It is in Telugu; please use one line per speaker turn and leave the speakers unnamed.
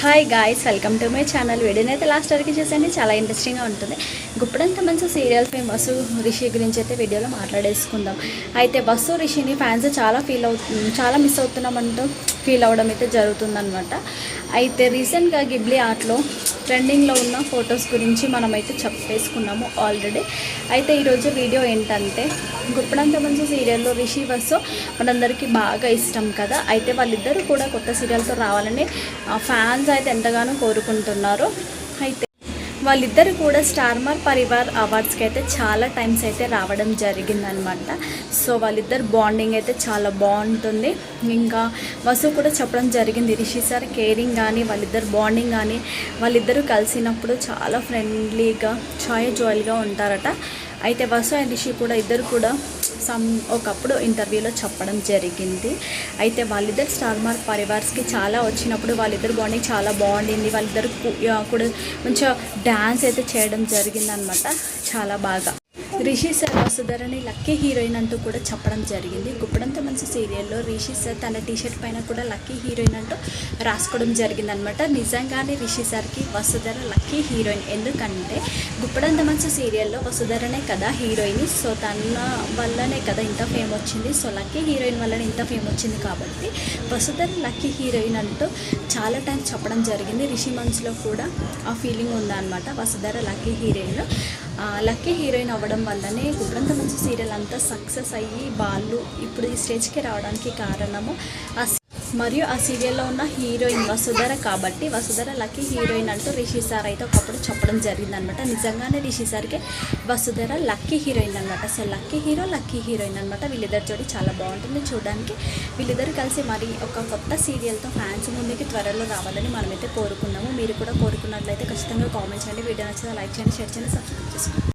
Hi guys welcome to my channel వీడియోని అయితే లాస్ట్ వరకు చూసండి చాలా ఇంట్రెస్టింగ్గా ఉంటుంది. గుప్పడంత మంచి సీరియల్ ఫేమ్ వసు రిషి గురించి అయితే వీడియోలో మాట్లాడేసుకుందాం. అయితే బస్సు రిషిని ఫ్యాన్స్ చాలా ఫీల్ అవుతు చాలా మిస్ అవుతున్నామంటూ ఫీల్ అవ్వడం అయితే జరుగుతుందనమాట అయితే రీసెంట్గా గిబ్లీ ఆర్ట్లో ట్రెండింగ్లో ఉన్న ఫొటోస్ గురించి మనమైతే చెప్పేసుకున్నాము ఆల్రెడీ. అయితే ఈరోజు వీడియో ఏంటంటే గుప్పడంత మంచి సీరియల్లో రిషి బస్సు మనందరికీ బాగా ఇష్టం కదా. అయితే వాళ్ళిద్దరూ కూడా కొత్త సీరియల్తో రావాలని ఫ్యాన్స్ అయితే ఎంతగానో కోరుకుంటున్నారు. అయితే వాళ్ళిద్దరు కూడా స్టార్మర్ పరివార్ అవార్డ్స్కి అయితే చాలా టైమ్స్ అయితే రావడం జరిగిందనమాట. సో వాళ్ళిద్దరు బాండింగ్ అయితే చాలా బాగుంటుంది. ఇంకా వసు కూడా చెప్పడం జరిగింది రిషి సార్ కేరింగ్ కానీ వాళ్ళిద్దరు బాండింగ్ కానీ వాళ్ళిద్దరూ కలిసినప్పుడు చాలా ఫ్రెండ్లీగా చాయ్ జాయిల్గా ఉంటారట. అయితే వసు అండ్ రిషి కూడా ఇద్దరు కూడా సమ్ ఒకప్పుడు ఇంటర్వ్యూలో చెప్పడం జరిగింది. అయితే వాళ్ళిద్దరు స్టార్ మార్క్ పరివార్స్కి చాలా వచ్చినప్పుడు వాళ్ళిద్దరు బాండింగ్ చాలా బాగుండింది. వాళ్ళిద్దరు కూడా మంచిగా డ్యాన్స్ అయితే చేయడం జరిగిందనమాట. చాలా బాగా. రిషి సార్ వసుధరని లక్కీ హీరోయిన్ అంటూ కూడా చెప్పడం జరిగింది. గుప్పడంత మంచి సీరియల్లో రిషి సార్ తన టీషర్ట్ పైన కూడా లక్కీ హీరోయిన్ అంటూ రాసుకోవడం జరిగిందనమాట. నిజంగానే రిషి సార్కి వసుధర లక్కీ హీరోయిన్. ఎందుకంటే గుప్పడంత మంచి సీరియల్లో వసుధరనే కదా హీరోయిన్. సో తన వల్లనే కదా ఇంత ఫేమ్ వచ్చింది. సో లక్కీ హీరోయిన్ వల్లనే ఇంత ఫేమ్ వచ్చింది కాబట్టి వసుధర లక్కీ హీరోయిన్ అంటూ చాలా టైం చెప్పడం జరిగింది. రిషి మనసులో కూడా ఆ ఫీలింగ్ ఉందన్నమాట Vasudhara lucky heroine. Lucky heroine అవ్వడం వల్లనే గుడ్రంత మంచి సీరియల్ అంతా సక్సెస్ అయ్యి వాళ్ళు ఇప్పుడు ఈ స్టేజ్కి రావడానికి కారణము ఆ మరియు ఆ సీరియల్లో ఉన్న హీరోయిన్ వసుధర కాబట్టి వసుధర లక్కీ హీరోయిన్ అంటూ రిషి సార్ అయితే ఒకప్పుడు చెప్పడం జరిగిందనమాట నిజంగానే రిషి సార్కి వసుధర లక్కీ హీరోయిన్ అనమాట so lucky hero lucky heroine అనమాట వీళ్ళిద్దరు జోడి చాలా బాగుంటుంది చూడడానికి. వీళ్ళిద్దరు కలిసి మరి ఒక కొత్త సీరియల్తో ఫ్యాన్స్ ముందుకి త్వరలో రావాలని మనమైతే కోరుకున్నాము. మీరు కూడా కోరుకున్నట్లయితే ఖచ్చితంగా కామెంట్ చేయండి. వీడియో నచ్చితే లైక్ చేయండి షేర్ చేయండి సబ్స్క్రైబ్ చేసుకోండి.